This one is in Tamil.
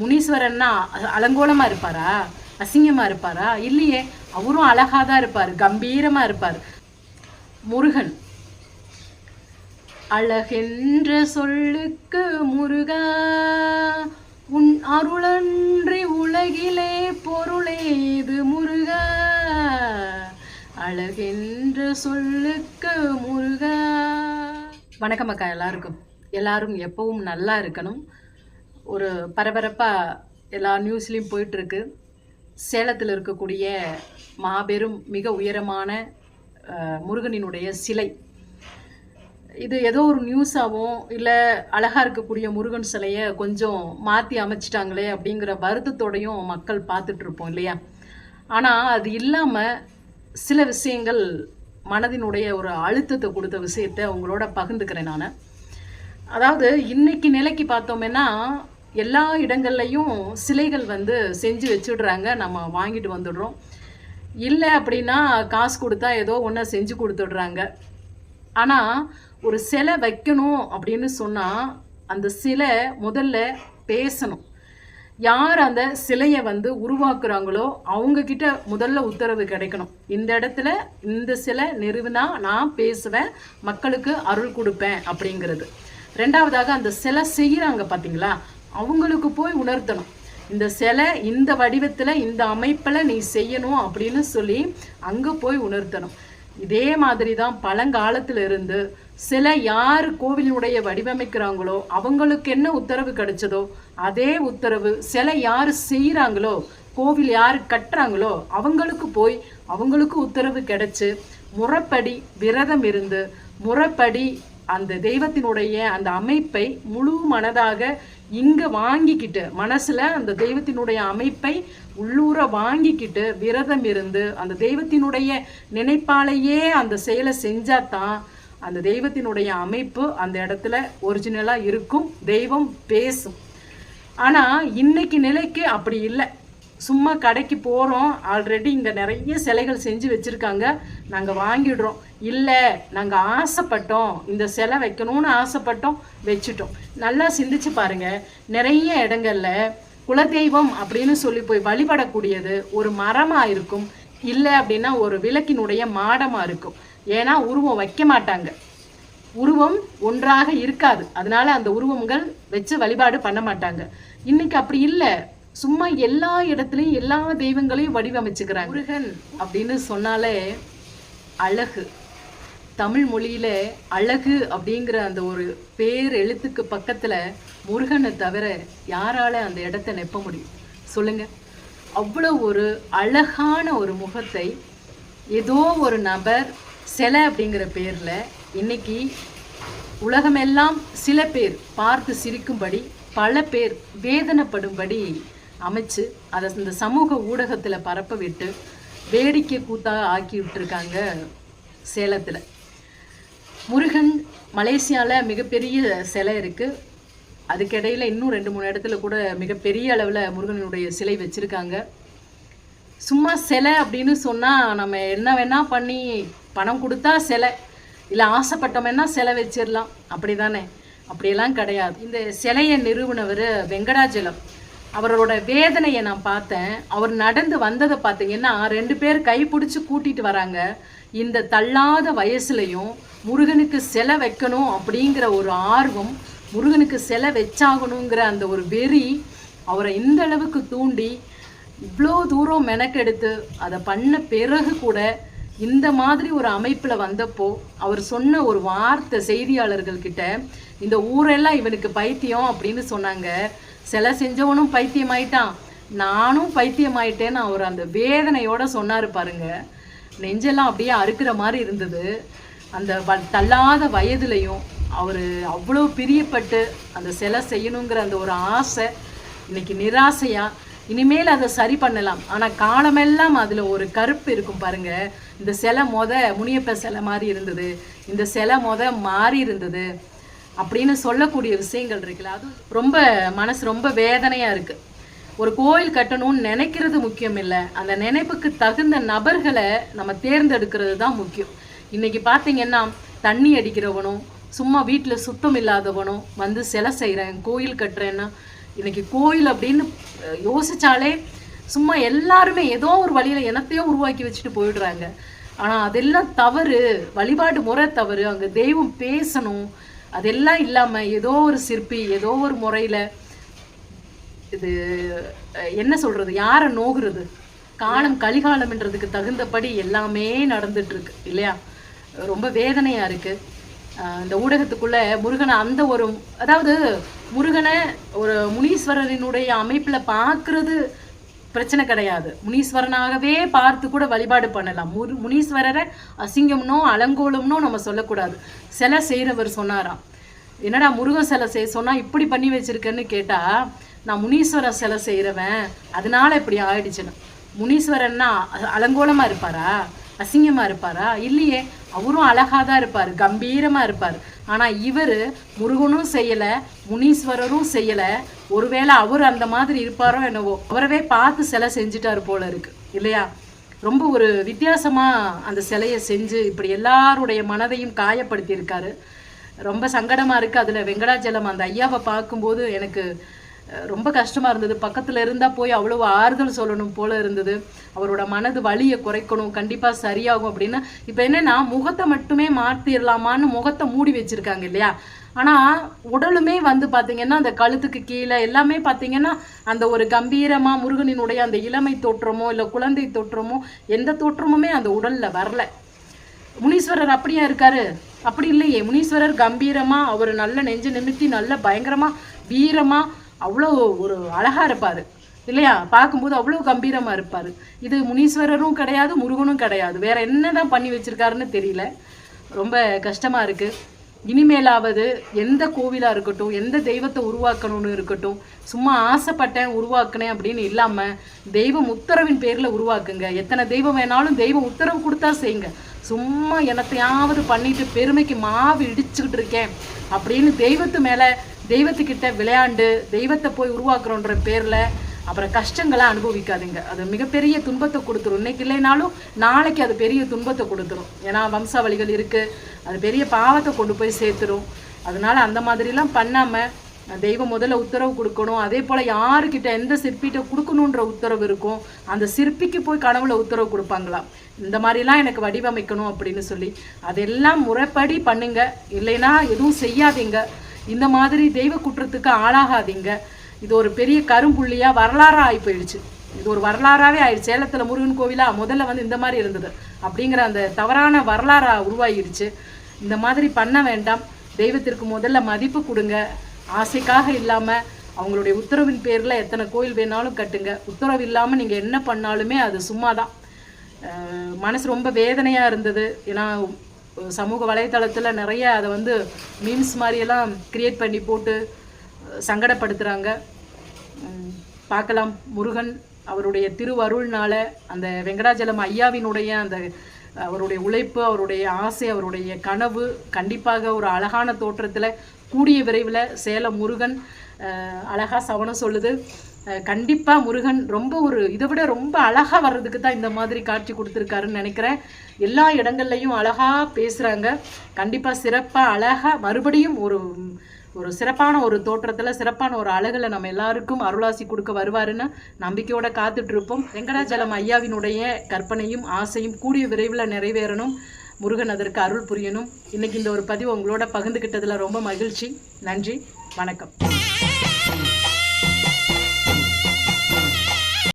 முனீஸ்வரன்னா அ- அலங்கோலமா இருப்பாரா? அசிங்கமா இருப்பாரா? இல்லையே அவரும் அழகாக தான் இருப்பார் கம்பீரமா இருப்பார். முருகன். அழகென்ற சொல்லுக்கு முருகா உன் அருளன்றி உலகிலே பொருளேது முருகா. அழகென்ற சொல்லுக்கு முருகா. வணக்கம் அக்கா எல்லாருக்கும். எல்லாரும் எப்பவும் நல்லா இருக்கணும். ஒரு பரபரப்பாக எல்லா நியூஸ்லேயும் போயிட்டுருக்கு. சேலத்தில் இருக்கக்கூடிய மாபெரும் மிக உயரமான முருகனினுடைய சிலை. இது ஏதோ ஒரு நியூஸாகவும் இல்லை அழகாக இருக்கக்கூடிய முருகன் சிலையை கொஞ்சம் மாற்றி அமைச்சிட்டாங்களே அப்படிங்கிற வருத்தத்தோடையும் மக்கள் பார்த்துட்ருப்போம் இல்லையா? ஆனால் அது இல்லாமல் சில விஷயங்கள் மனதினுடைய ஒரு அழுத்தத்தை கொடுத்த விஷயத்தை உங்களோட பகிர்ந்துக்கிறேன் நான். அதாவது இன்னைக்கு நிலைக்கு பார்த்தோம்னா எல்லா இடங்கள்லையும் சிலைகள் வந்து செஞ்சு வச்சுடுறாங்க. நம்ம வாங்கிட்டு வந்துடுறோம். இல்லை அப்படின்னா காசு கொடுத்தா ஏதோ ஒன்று செஞ்சு கொடுத்துடுறாங்க. ஆனால் ஒரு சிலை வைக்கணும் அப்படின்னு சொன்னால் அந்த சிலை முதல்ல பேசணும். யார் அந்த சிலையை வந்து உருவாக்குறாங்களோ அவங்கக்கிட்ட முதல்ல உத்தரவு கிடைக்கணும். இந்த இடத்துல இந்த சிலை நிறுவினா நான் பேசுவேன் மக்களுக்கு அருள் கொடுப்பேன் அப்படிங்கிறது. ரெண்டாவதாக அந்த சிலை செய்கிறாங்க பார்த்தீங்களா அவங்களுக்கு போய் உணர்த்தணும். இந்த சிலை இந்த வடிவத்தில் இந்த அமைப்பில் நீ செய்யணும் அப்படின்னு சொல்லி அங்கே போய் உணர்த்தணும். இதே மாதிரி தான் பழங்காலத்தில் இருந்து சில யார் கோவிலினுடைய வடிவமைக்கிறாங்களோ அவங்களுக்கு என்ன உத்தரவு கிடைச்சதோ அதே உத்தரவு சிலை யார் செய்கிறாங்களோ கோவில் யார் கட்டுறாங்களோ அவங்களுக்கு போய் அவங்களுக்கு உத்தரவு கிடைச்சி முறைப்படி விரதம் இருந்து முறைப்படி அந்த தெய்வத்தினுடைய அந்த அமைப்பை முழு மனதாக இங்கே வாங்கிக்கிட்டு மனசில் அந்த தெய்வத்தினுடைய அமைப்பை உள்ளூர வாங்கிக்கிட்டு விரதம் இருந்து அந்த தெய்வத்தினுடைய நினைப்பாலேயே அந்த செயலை செஞ்சால் தான் அந்த தெய்வத்தினுடைய அமைப்பு அந்த இடத்துல ஒரிஜினலாக இருக்கும் தெய்வம் பேசும். ஆனால் இன்னைக்கு நிலைக்கு அப்படி இல்லை. சும்மா கடைக்கு போகிறோம் ஆல்ரெடி இங்கே நிறைய சிலைகள் செஞ்சு வச்சுருக்காங்க. நாங்கள் வாங்கிடுறோம். இல்லை நாங்கள் ஆசைப்பட்டோம். இந்த சிலை வைக்கணும்னு ஆசைப்பட்டோம். வச்சுட்டோம். நல்லா சிந்திச்சு பாருங்க. நிறைய இடங்களில் குலதெய்வம் அப்படின்னு சொல்லி போய் வழிபடக்கூடியது ஒரு மரமாக இருக்கும். இல்லை அப்படின்னா ஒரு விளக்கினுடைய மாடமாக இருக்கும். ஏன்னா உருவம் வைக்க மாட்டாங்க. உருவம் ஒன்றாக இருக்காது. அதனால அந்த உருவங்கள் வச்சு வழிபாடு பண்ண மாட்டாங்க. இன்னைக்கு அப்படி இல்லை. சும்மா எல்லா இடத்துலையும் எல்லா தெய்வங்களையும் வடிவமைச்சுக்கிறாங்க. முருகன். அப்படின்னு சொன்னாலே அழகு. தமிழ் மொழியில அழகு அப்படிங்கிற அந்த ஒரு பேர் எழுத்துக்கு பக்கத்துல முருகனை தவிர யாரால அந்த இடத்த நெப்ப முடியும்? சொல்லுங்க. அவ்வளோ ஒரு அழகான ஒரு முகத்தை ஏதோ ஒரு நபர் சிலை அப்படிங்கிற பேர்ல இன்னைக்கு உலகமெல்லாம் சில பேர் பார்த்து சிரிக்கும்படி பல பேர் வேதனைப்படும்படி அமைச்சு அதை இந்த சமூக ஊடகத்தில் பரப்ப விட்டு வேடிக்கை கூத்தாக ஆக்கி விட்டுருக்காங்க சேலத்தில். முருகன் மலேசியாவில் மிகப்பெரிய சிலை இருக்குது அதுக்கிடையில் இன்னும் ரெண்டு மூணு இடத்துல கூட மிகப்பெரிய அளவில் முருகனுடைய சிலை வச்சுருக்காங்க. சும்மா சிலை அப்படின்னு சொன்னால் நம்ம என்ன வேணால் பண்ணி பணம் கொடுத்தா சிலை இல்லை ஆசைப்பட்டோம்னா சிலை வச்சிடலாம் அப்படி தானே அப்படியெல்லாம் கிடையாது. இந்த சிலையை நிறுவனவர் வெங்கடாஜலம். அவரோட வேதனையை நான் பார்த்தேன். அவர் நடந்து வந்ததை பார்த்தீங்கன்னா ரெண்டு பேர் கை பிடிச்சி கூட்டிட்டு வராங்க. இந்த தள்ளாத வயசுலையும் முருகனுக்கு சிலை வைக்கணும் அப்படிங்கிற ஒரு ஆர்வம் முருகனுக்கு சிலை வச்சாகணுங்கிற அந்த ஒரு வெறி அவரை இந்த அளவுக்கு தூண்டி இவ்வளோ தூரம் மெனக்கெடுத்து அதை பண்ண பிறகு கூட இந்த மாதிரி ஒரு அமைப்பில் வந்தப்போ அவர் சொன்ன ஒரு வார்த்தை செய்தியாளர்கள்கிட்ட இந்த ஊரெல்லாம் இவனுக்கு பைத்தியம் அப்படின்னு சொன்னாங்க. சிலை செஞ்சவனும் பைத்தியமாயிட்டான். நானும் பைத்தியமாயிட்டேன்னு அவர் அந்த வேதனையோட சொன்னார் பாருங்க. நெஞ்செல்லாம் அப்படியே அறுக்கிற மாதிரி இருந்தது. அந்த வ தள்ளாத வயதுலையும் அவர் அவ்வளோ பிரியப்பட்டு அந்த சிலை செய்யணுங்கிற அந்த ஒரு ஆசை இன்னைக்கு நிராசையாக இனிமேல் அதை சரி பண்ணலாம். ஆனால் காலமெல்லாம் அதில் ஒரு கருப்பு இருக்கும் பாருங்க. இந்த சிலை மொத முனியப்ப சிலை மாதிரி இருந்தது. இந்த சிலை மொத மாறி இருந்தது. அப்படின்னு சொல்லக்கூடிய விஷயங்கள் இருக்குல்ல. அது ரொம்ப மனசு ரொம்ப வேதனையாக இருக்குது ஒரு கோயில் கட்டணும்னு நினைக்கிறது முக்கியம் இல்லை. அந்த நினைப்புக்கு தகுந்த நபர்களை நம்ம தேர்ந்தெடுக்கிறது தான் முக்கியம். இன்றைக்கி பார்த்தீங்கன்னா தண்ணி அடிக்கிறவனும் சும்மா வீட்டில் சுத்தம் இல்லாதவனும் வந்து சிலை செய்கிறேன் கோயில் கட்டுறேன்னா இன்றைக்கி கோயில் அப்படின்னு யோசித்தாலே சும்மா எல்லாருமே ஏதோ ஒரு வழியில் எனத்தையோ உருவாக்கி வச்சுட்டு போயிடுறாங்க. ஆனால் அதெல்லாம் தவறு. வழிபாடு முறை தவறு. அங்கே தெய்வம் பேசணும். அதெல்லாம் இல்லாமல் ஏதோ ஒரு சிற்பி ஏதோ ஒரு முறையில் இது என்ன சொல்கிறது யாரை நோகிறது? காலம் கலிகாலம்ன்றதுக்கு தகுந்தபடி எல்லாமே நடந்துட்டுருக்கு இல்லையா? ரொம்ப வேதனையாக இருக்குது இந்த ஊடகத்துக்குள்ளே முருகனை அந்த ஒரு அதாவது முருகனை ஒரு முனீஸ்வரரினுடைய அமைப்பில் பார்க்குறது பிரச்சனை கிடையாது. முனீஸ்வரனாகவே பார்த்து கூட வழிபாடு பண்ணலாம். முரு முனீஸ்வரரை அசிங்கம்னோ அலங்கோலம்னோ நம்ம சொல்லக்கூடாது. சிலை செய்கிறவர் சொன்னாராம். என்னடா முருகன் சிலை செய்ய சொன்னால் இப்படி பண்ணி வச்சிருக்கேன்னு கேட்டால் நான் முனீஸ்வரன் சிலை செய்கிறவன் அதனால இப்படி ஆயிடுச்சுன்னு. முனீஸ்வரன்னா அ- இருப்பாரா? அசிங்கமாக இருப்பாரா? இல்லையே. அவரும் அழகாக தான் இருப்பார் கம்பீரமாக இருப்பார். ஆனால் இவர் முருகனும் செய்யலை முனீஸ்வரரும் செய்யலை. ஒருவேளை அவர் அந்த மாதிரி இருப்பாரோ என்னவோ அவரவே பார்த்து சிலை செஞ்சுட்டாரு போல இருக்கு இல்லையா? ரொம்ப ஒரு வித்தியாசமாக அந்த சிலையை செஞ்சு இப்படி எல்லாருடைய மனதையும் காயப்படுத்தியிருக்காரு. ரொம்ப சங்கடமாக இருக்குது அதில் வெங்கடாச்சலம் அந்த ஐயாவை பார்க்கும்போது எனக்கு ரொம்ப கஷ்டமா இருந்தது. பக்கத்துல இருந்தா போய் அவ்வளவு ஆறுதல் சொல்லணும் போல இருந்தது. அவரோட மனது வலியை குறைக்கணும் கண்டிப்பா சரியாகும் அப்படின்னு. இப்ப என்னன்னா முகத்தை மட்டுமே மாத்திரலாமான்னு முகத்தை மூடி வச்சிருக்காங்க இல்லையா? ஆனா உடலுமே வந்து பாத்தீங்கன்னா அந்த கழுத்துக்கு கீழே எல்லாமே பாத்தீங்கன்னா அந்த ஒரு கம்பீரமா முருகனினுடைய அந்த இளமை தோற்றமோ இல்ல குழந்தை தோற்றமோ எந்த தோற்றமுமே அந்த உடல்ல வரல. முனீஸ்வரர் அப்படியா இருக்காரு? அப்படி இல்லையே. முனீஸ்வரர் கம்பீரமா அவர் நல்ல நெஞ்சு நிமித்தி நல்ல பயங்கரமா வீரமா அவ்வளோ ஒரு அழகா இருப்பார். இல்லையா? பார்க்கும்போது அவ்வளோ கம்பீரமாக இருப்பார். இது முனீஸ்வரரும் கிடையாது முருகனும் கிடையாது. வேற என்னதான் பண்ணி வச்சுருக்காருன்னு தெரியல. ரொம்ப கஷ்டமாக இருக்குது இனிமேலாவது எந்த கோவிலாக இருக்கட்டும் எந்த தெய்வத்தை உருவாக்கணும்னு இருக்கட்டும் சும்மா ஆசைப்பட்டேன் உருவாக்கினேன் அப்படின்னு இல்லாமல் தெய்வம் உத்தரவின் பேரில் உருவாக்குங்க. எத்தனை தெய்வம் வேணாலும் தெய்வம் உத்தரவு கொடுத்தா செய்யுங்க. சும்மா என்னத்தையாவது பண்ணிட்டு பெருமைக்கு மாவு இடிச்சுக்கிட்டு இருக்கேன் அப்படின்னு தெய்வத்து மேலே தெய்வத்துக்கிட்ட விளையாண்டு தெய்வத்தை போய் உருவாக்குறோன்ற பேரில் அப்புறம் கஷ்டங்களை அனுபவிக்காதீங்க. அது மிகப்பெரிய துன்பத்தை கொடுத்துரும். இன்னைக்கு இல்லைனாலும் நாளைக்கு அது பெரிய துன்பத்தை கொடுத்துரும். ஏன்னா வம்சாவளிகள் இருக்குது அது பெரிய பாவத்தை கொண்டு போய் சேர்த்துரும். அதனால அந்த மாதிரிலாம் பண்ணாமல் தெய்வம் முதல்ல உத்தரவு கொடுக்கணும். அதே போல் யாருக்கிட்ட எந்த சிற்பிகிட்ட கொடுக்கணுன்ற உத்தரவு இருக்கும். அந்த சிற்பிக்கு போய் கனவுல உத்தரவு கொடுப்பாங்களாம். இந்த மாதிரிலாம் எனக்கு வடிவமைக்கணும் அப்படின்னு சொல்லி. அதெல்லாம் முறைப்படி பண்ணுங்க. இல்லைன்னா எதுவும் செய்யாதீங்க. இந்த மாதிரி தெய்வ குற்றத்துக்கு ஆளாகாதீங்க. இது ஒரு பெரிய கரும்புள்ளியாக வரலாறாக ஆகி போயிடுச்சு இது ஒரு வரலாறாகவே ஆயிடுச்சு. சேலத்தில் முருகன் கோவிலா முதல்ல வந்து இந்த மாதிரி இருந்தது. அப்படிங்கிற அந்த தவறான வரலாறாக உருவாகிடுச்சு. இந்த மாதிரி பண்ண வேண்டாம். தெய்வத்திற்கு முதல்ல மதிப்பு கொடுங்க. ஆசைக்காக இல்லாமல் அவங்களுடைய உத்தரவின் பேரில் எத்தனை கோயில் வேணாலும் கட்டுங்க. உத்தரவு இல்லாமல் நீங்கள் என்ன பண்ணாலுமே அது சும்மா தான் மனசு ரொம்ப வேதனையாக இருந்தது. ஏன்னா சமூக வலைத்தளத்தில் நிறைய அதை வந்து மீம்ஸ் மாதிரியெல்லாம் கிரியேட் பண்ணி போட்டு சங்கடப்படுத்துகிறாங்க பார்க்கலாம். முருகன் அவருடைய திருவருள்னால அந்த வெங்கடாஜலம் ஐயாவினுடைய அந்த அவருடைய உழைப்பு அவருடைய ஆசை அவருடைய கனவு கண்டிப்பாக ஒரு அழகான தோற்றத்தில் கூடிய விரைவில் சேலம் முருகன் அழகாக சவணம் சொல்லுது. கண்டிப்பாக முருகன் ரொம்ப ஒரு இதை விட ரொம்ப அழகாக வர்றதுக்கு தான் இந்த மாதிரி காட்சி கொடுத்துருக்காருன்னு நினைக்கிறேன். எல்லா இடங்கள்லையும் அழகாக பேசுகிறாங்க கண்டிப்பாக சிறப்பாக அழகாக மறுபடியும் ஒரு ஒரு சிறப்பான ஒரு தோற்றத்தில் சிறப்பான ஒரு அழகில் நம்ம எல்லாருக்கும் அருளாசி கொடுக்க வருவாருன்னு நம்பிக்கையோட காத்துட்ருப்போம் வெங்கடாச்சலம் ஐயாவினுடைய கற்பனையும் ஆசையும் கூடிய விரைவில் நிறைவேறணும். முருகன் அதற்கு அருள் புரியணும். இன்னைக்கு இந்த ஒரு பதிவு உங்களோட பகிர்ந்துக்கிட்டதுல ரொம்ப மகிழ்ச்சி. நன்றி. வணக்கம்.